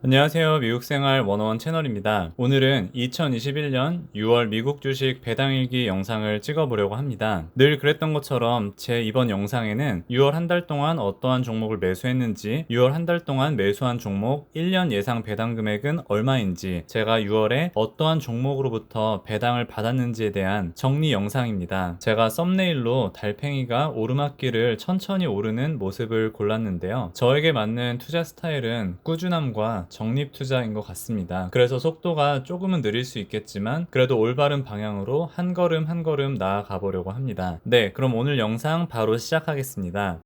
안녕하세요. 미국생활 101 채널입니다. 오늘은 2021년 6월 미국 주식 배당일기 영상을 찍어보려고 합니다. 늘 그랬던 것처럼 제 이번 영상에는 6월 한 달 동안 어떠한 종목을 매수했는지, 6월 한 달 동안 매수한 종목 1년 예상 배당 금액은 얼마인지, 제가 6월에 어떠한 종목으로부터 배당을 받았는지에 대한 정리 영상입니다. 제가 썸네일로 달팽이가 오르막길을 천천히 오르는 모습을 골랐는데요. 저에게 맞는 투자 스타일은 꾸준함과 적립 투자인 것 같습니다. 그래서 속도가 조금은 느릴 수 있겠지만 그래도 올바른 방향으로 한 걸음 한 걸음 나아가 보려고 합니다. 네, 그럼 오늘 영상 바로 시작하겠습니다.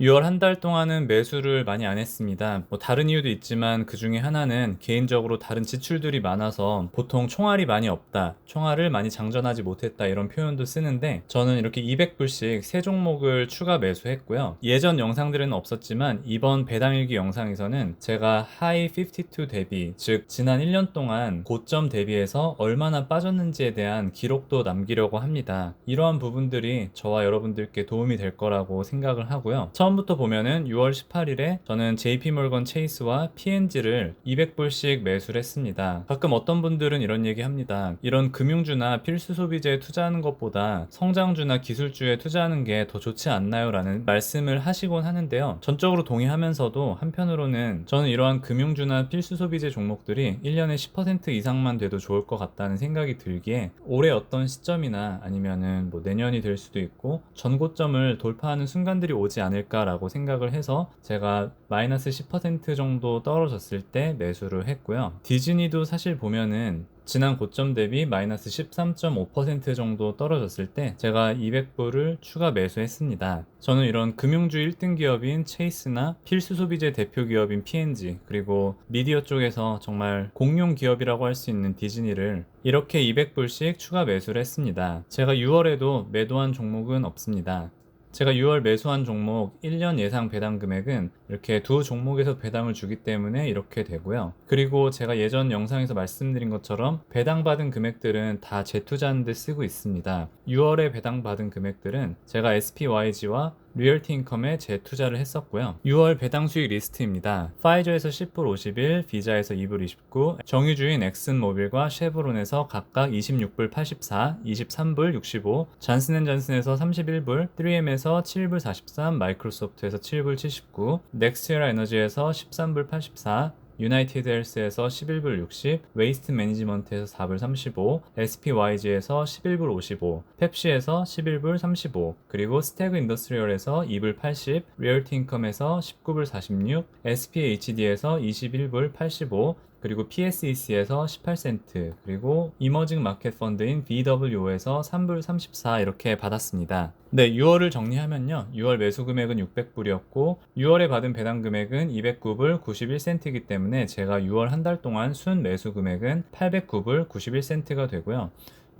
6월 한 달 동안은 매수를 많이 안 했습니다. 뭐 다른 이유도 있지만 그 중에 하나는 개인적으로 다른 지출들이 많아서 보통 총알이 많이 없다, 총알을 많이 장전하지 못했다 이런 표현도 쓰는데 저는 이렇게 200불씩 세 종목을 추가 매수했고요. 예전 영상들은 없었지만 이번 배당일기 영상에서는 제가 하이 52 대비, 즉 지난 1년 동안 고점 대비해서 얼마나 빠졌는지에 대한 기록도 남기려고 합니다. 이러한 부분들이 저와 여러분들께 도움이 될 거라고 생각을 하고요. 처음부터 보면은 6월 18일에 저는 JP몰건 체이스와 P&G를 200불씩 매수를 했습니다. 가끔 어떤 분들은 이런 얘기 합니다. 이런 금융주나 필수 소비재에 투자하는 것보다 성장주나 기술주에 투자하는 게 더 좋지 않나요? 라는 말씀을 하시곤 하는데요. 전적으로 동의하면서도 한편으로는 저는 이러한 금융주나 필수 소비재 종목들이 1년에 10% 이상만 돼도 좋을 것 같다는 생각이 들기에 올해 어떤 시점이나 아니면은 뭐 내년이 될 수도 있고 전고점을 돌파하는 순간들이 오지 않을까 않을까라고 생각을 해서 제가 마이너스 10% 정도 떨어졌을 때 매수를 했고요. 디즈니도 사실 보면은 지난 고점 대비 마이너스 13.5% 정도 떨어졌을 때 제가 200불을 추가 매수했습니다. 저는 이런 금융주 1등 기업인 체이스나 필수 소비재 대표 기업인 P&G 그리고 미디어 쪽에서 정말 공용 기업이라고 할 수 있는 디즈니를 이렇게 200불씩 추가 매수를 했습니다. 제가 6월에도 매도한 종목은 없습니다. 제가 6월 매수한 종목 1년 예상 배당 금액은 이렇게 두 종목에서 배당을 주기 때문에 이렇게 되고요. 그리고 제가 예전 영상에서 말씀드린 것처럼 배당받은 금액들은 다 재투자하는 데 쓰고 있습니다. 6월에 배당받은 금액들은 제가 SPYG와 리얼티 인컴에 재투자를 했었고요. 6월 배당 수익 리스트입니다. 파이저에서 10불 51, 비자에서 2불 29, 정유주인 엑슨모빌과 쉐브론에서 각각 26불 84, 23불 65, 잔슨앤잔슨에서 31불, 3M에서 7불 43, 마이크로소프트에서 7불 79, 넥스트라 에너지에서 13불 84, 유나이티드 헬스에서 11불 60, 웨이스트 매니지먼트에서 4불 35, SPYG에서 11불 55, 펩시에서 11불 35, 그리고 스태그 인더스트리얼에서 2불 80, 리얼티 인컴에서 19불 46, SPHD에서 21불 85, 그리고 PSEC에서 18센트, 그리고 이머징 마켓 펀드인 BWO에서 3불 34 이렇게 받았습니다. 네, 6월을 정리하면요. 6월 매수 금액은 600불이었고 6월에 받은 배당 금액은 209불 91센트이기 때문에 제가 6월 한 달 동안 순 매수 금액은 809불 91센트가 되고요.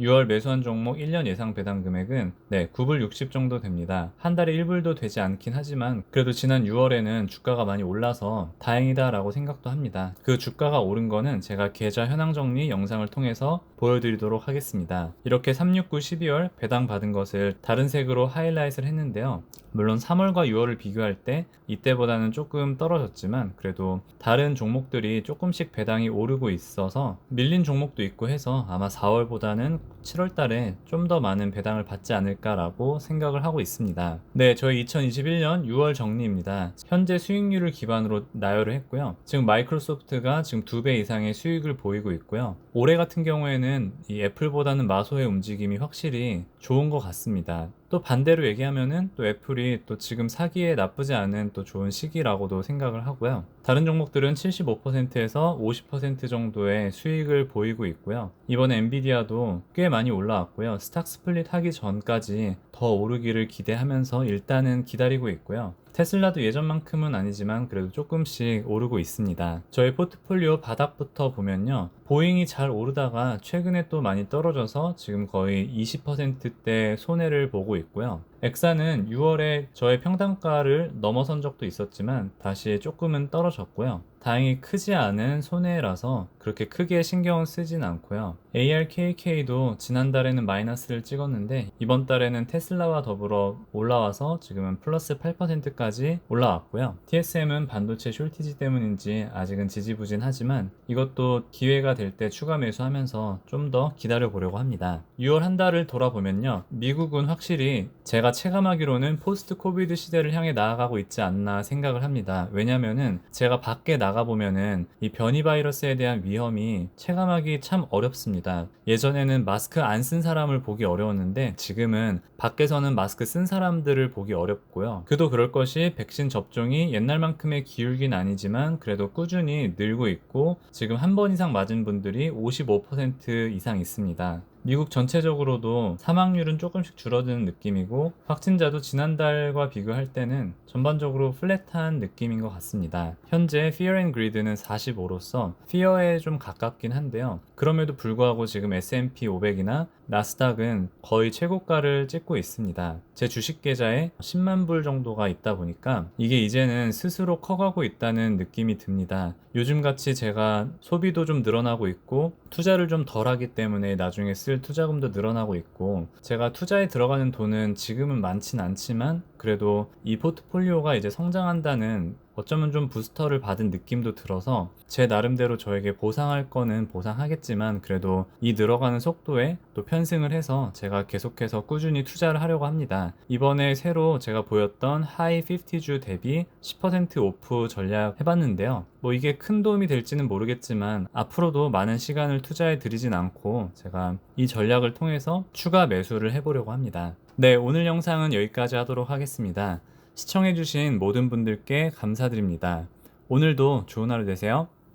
6월 매수한 종목 1년 예상 배당 금액은 네, 9불 60 정도 됩니다. 한 달에 1불도 되지 않긴 하지만 그래도 지난 6월에는 주가가 많이 올라서 다행이다라고 생각도 합니다. 그 주가가 오른 거는 제가 계좌 현황 정리 영상을 통해서 보여드리도록 하겠습니다. 이렇게 369 12월 배당 받은 것을 다른 색으로 하이라이트를 했는데요. 물론 3월과 6월을 비교할 때 이때보다는 조금 떨어졌지만 그래도 다른 종목들이 조금씩 배당이 오르고 있어서 밀린 종목도 있고 해서 아마 4월보다는 7월 달에 좀 더 많은 배당을 받지 않을까라고 생각을 하고 있습니다. 네, 저희 2021년 6월 정리입니다. 현재 수익률을 기반으로 나열을 했고요. 지금 마이크로소프트가 지금 2배 이상의 수익을 보이고 있고요. 올해 같은 경우에는 이 애플보다는 마소의 움직임이 확실히 좋은 것 같습니다. 또 반대로 얘기하면은 또 애플이 또 지금 사기에 나쁘지 않은 또 좋은 시기라고도 생각을 하고요. 다른 종목들은 75%에서 50% 정도의 수익을 보이고 있고요. 이번에 엔비디아도 꽤 많이 올라왔고요. 스탁 스플릿 하기 전까지 더 오르기를 기대하면서 일단은 기다리고 있고요. 테슬라도 예전만큼은 아니지만 그래도 조금씩 오르고 있습니다. 저희 포트폴리오 바닥부터 보면요. 보잉이 잘 오르다가 최근에 또 많이 떨어져서 지금 거의 20%대 손해를 보고 있고요. 엑사는 6월에 저의 평단가를 넘어선 적도 있었지만 다시 조금은 떨어졌고요. 다행히 크지 않은 손해라서 그렇게 크게 신경을 쓰진 않고요. ARKK도 지난달에는 마이너스를 찍었는데 이번 달에는 테슬라와 더불어 올라와서 지금은 플러스 8%까지 올라왔고요. TSM은 반도체 숄티지 때문인지 아직은 지지부진하지만 이것도 기회가 될 때 추가 매수하면서 좀 더 기다려 보려고 합니다. 6월 한 달을 돌아보면요. 미국은 확실히 제가 체감하기로는 포스트 코비드 시대를 향해 나아가고 있지 않나 생각을 합니다. 왜냐면은 제가 밖에 나가보면은 이 변이 바이러스에 대한 위험이 체감하기 참 어렵습니다. 예전에는 마스크 안 쓴 사람을 보기 어려웠는데 지금은 밖에서는 마스크 쓴 사람들을 보기 어렵고요. 그도 그럴 것이 백신 접종이 옛날만큼의 기울긴 아니지만 그래도 꾸준히 늘고 있고 지금 한 번 이상 맞은 분들이 55% 이상 있습니다. 미국 전체적으로도 사망률은 조금씩 줄어드는 느낌이고 확진자도 지난달과 비교할 때는 전반적으로 플랫한 느낌인 것 같습니다. 현재 Fear and Greed는 45로서 Fear에 좀 가깝긴 한데요. 그럼에도 불구하고 지금 S&P 500이나 나스닥은 거의 최고가를 찍고 있습니다. 제 주식 계좌에 10만 불 정도가 있다 보니까 이게 이제는 스스로 커가고 있다는 느낌이 듭니다. 요즘 같이 제가 소비도 좀 늘어나고 있고 투자를 좀 덜 하기 때문에 나중에 쓸 투자금도 늘어나고 있고 제가 투자에 들어가는 돈은 지금은 많진 않지만 그래도 이 포트폴리오가 이제 성장한다는 어쩌면 좀 부스터를 받은 느낌도 들어서 제 나름대로 저에게 보상할 거는 보상하겠지만 그래도 이 늘어가는 속도에 또 편승을 해서 제가 계속해서 꾸준히 투자를 하려고 합니다. 이번에 새로 제가 보였던 하이 50주 대비 10% 오프 전략 해봤는데요. 뭐 이게 큰 도움이 될지는 모르겠지만 앞으로도 많은 시간을 투자해 드리진 않고 제가 이 전략을 통해서 추가 매수를 해보려고 합니다. 네, 오늘 영상은 여기까지 하도록 하겠습니다. 시청해주신 모든 분들께 감사드립니다. 오늘도 좋은 하루 되세요.